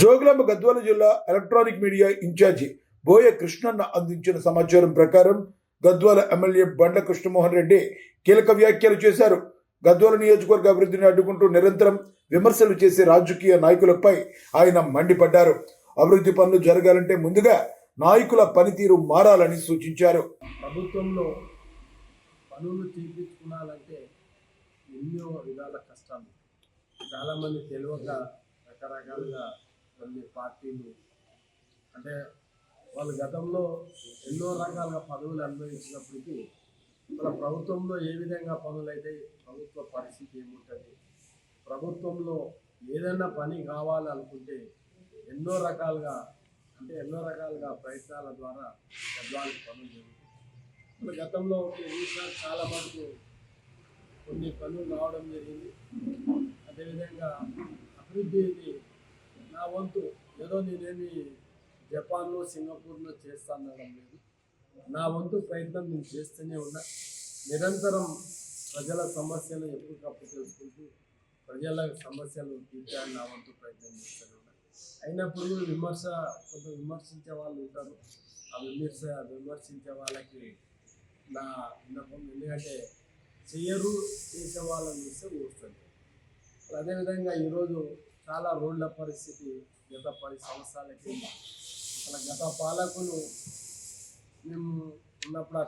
జోగులాంబ గద్వాల జిల్లా electronic media incharge బోయ కృష్ణన్న అందించిన సమాచారం ప్రకారం గద్వాల ఎమ్మెల్యే బండ్ల కృష్ణమోహన్ రెడ్డి కీలక వ్యాఖ్యలు చేశారు. గద్వాల నియోజకవర్గ అభివృద్ధిని అడ్డుకుంటూ నిరంతరం విమర్శలు చేసే రాజకీయ నాయకులపై ఆయన మండిపడ్డారు. అభివృద్ధి పనులు జరగాలంటే ముందుగా నాయకుల పనితీరు మారాలని సూచించారు. ప్రభుత్వంలో పనులు చేయించుకున్నాలంటే ఎన్నో విధాల కష్టాలు. చాలామంది తెలియక రకరకాలుగా కొన్ని పార్టీలు. అంటే వాళ్ళు గతంలో ఎన్నో రకాలుగా పదవులు అనుభవించినప్పటికీ మన ప్రభుత్వంలో ఏ విధంగా పనులు అయితే ప్రభుత్వ పరిస్థితి ఏముంటుంది? ప్రభుత్వంలో ఏదైనా పని కావాలనుకుంటే ఎన్నో రకాలుగా అంటే ఎన్నో రకాలుగా ప్రయత్నాల ద్వారా పెద్దవాళ్ళకి పనులు జరుగుతుంది ఇప్పుడు గతంలో చూసినా చాలా వరకు కొన్ని పనులు రావడం జరిగింది. అదేవిధంగా అభివృద్ధిని నా వంతు ఏదో నేనేమి జపాన్లో సింగపూర్లో చేస్తానడం లేదు. నా వంతు ప్రయత్నం నేను చేస్తూనే ఉన్నా. నిరంతరం ప్రజల సమస్యలు ఎప్పటికప్పుడు తెలుసుకుంటూ ప్రజల సమస్యలు తీర్చాలని నా వంతు ప్రయత్నం చేస్తూనే ఉన్నా. అయినప్పుడు విమర్శ కొంత విమర్శించే వాళ్ళు ఉంటారు. ఆ విమర్శ విమర్శించే వాళ్ళకి నా విన్నపం ఎందుకంటే చెయ్యరు చేసే వాళ్ళని చూస్తే ఊరుతుంది అదేవిధంగా ఈరోజు చాలా రోడ్ల పరిస్థితి గత పది సంవత్సరాలకి. అలా గత పాలకులు మేము ఉన్నప్పుడు